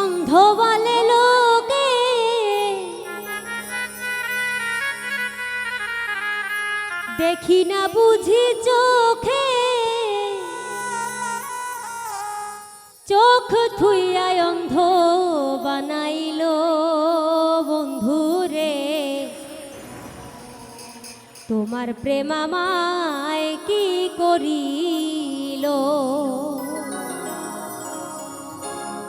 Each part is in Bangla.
অন্ধ বলে লোকে দেখি না বুঝি চোখে। চোখ থুইয়ায় অন্ধ বানাইল বন্ধুরে। তোমার প্রেমামায় কি করিল?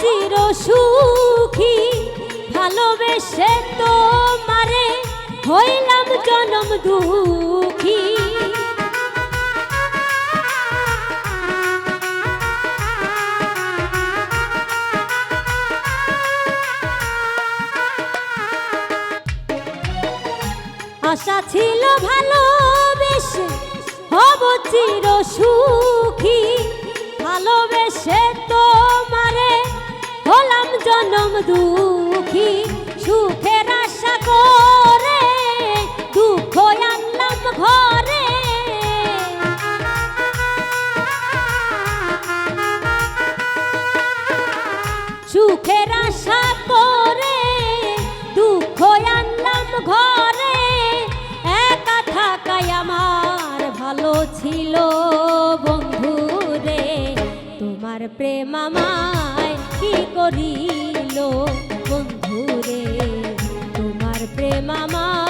চির সুখী, ভালোবেসে তোমারে হইলাম জনম দুঃখী। আশা ছিল ভালোবেসে হব চির সুখী ভালোবেসে হলাম জনম দুঃখী, সুখের আশা করে, দুঃখ আনলাম ঘরে। সুখের আশা করে, দুঃখ আনলাম ঘরে। একা থাকাই আমার ভালো ছিল বন্ধু বন্ধুরে, তোমার প্রেম আমায় কি করিল বন্ধুরে তোমার প্রেম আমায়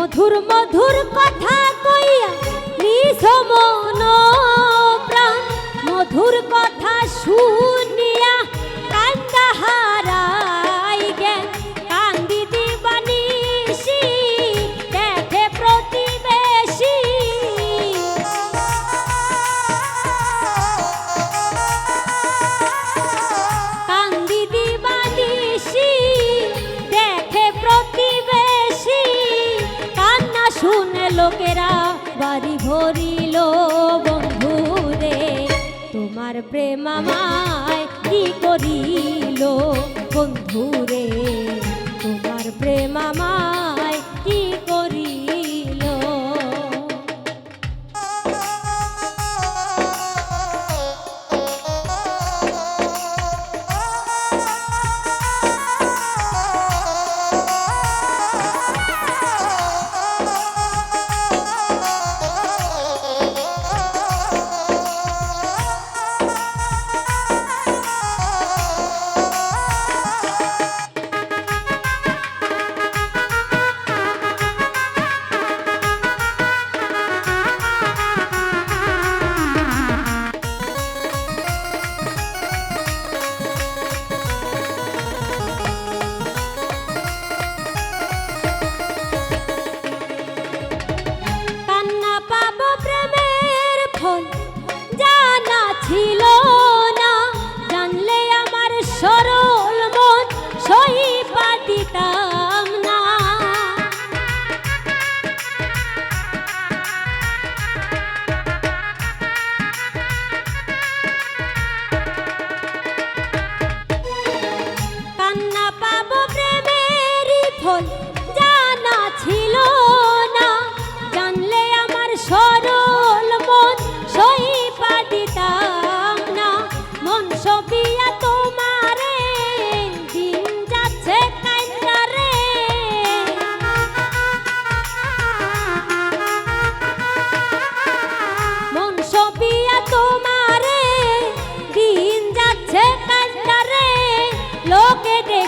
মধুর মধুর কথা কইয়া নিজ মন প্রাণ। মধুর কথা শুনিয়া তোমার প্রেম আমায় কি করিল? বন্ধুরে তোমার প্রেম আমায় কি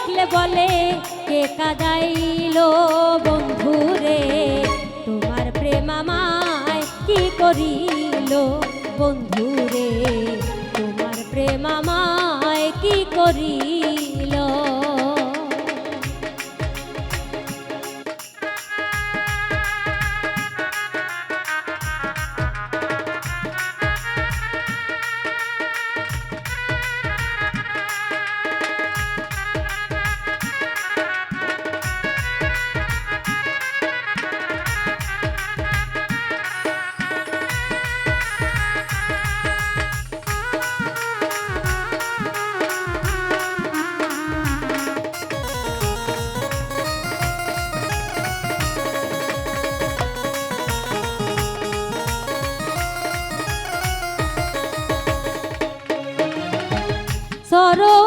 দেখলে বলে, কে কাদাইল বন্ধু রে? তোমার প্রেম আমায় কি করিল বন্ধু রে? তোমার প্রেম আমায় কি করিল? করো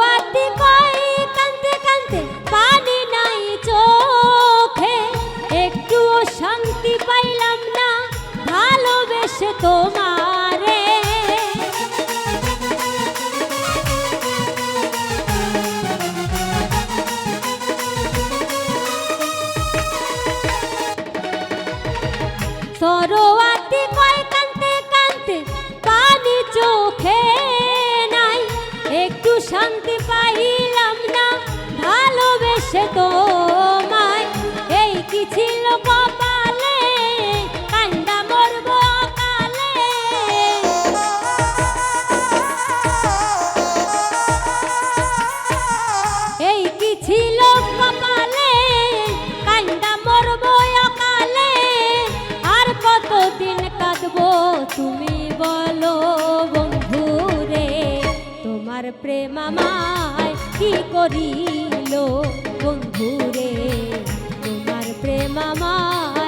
মামায় কি করিল বন্ধুরে? তোমার প্রেমামায়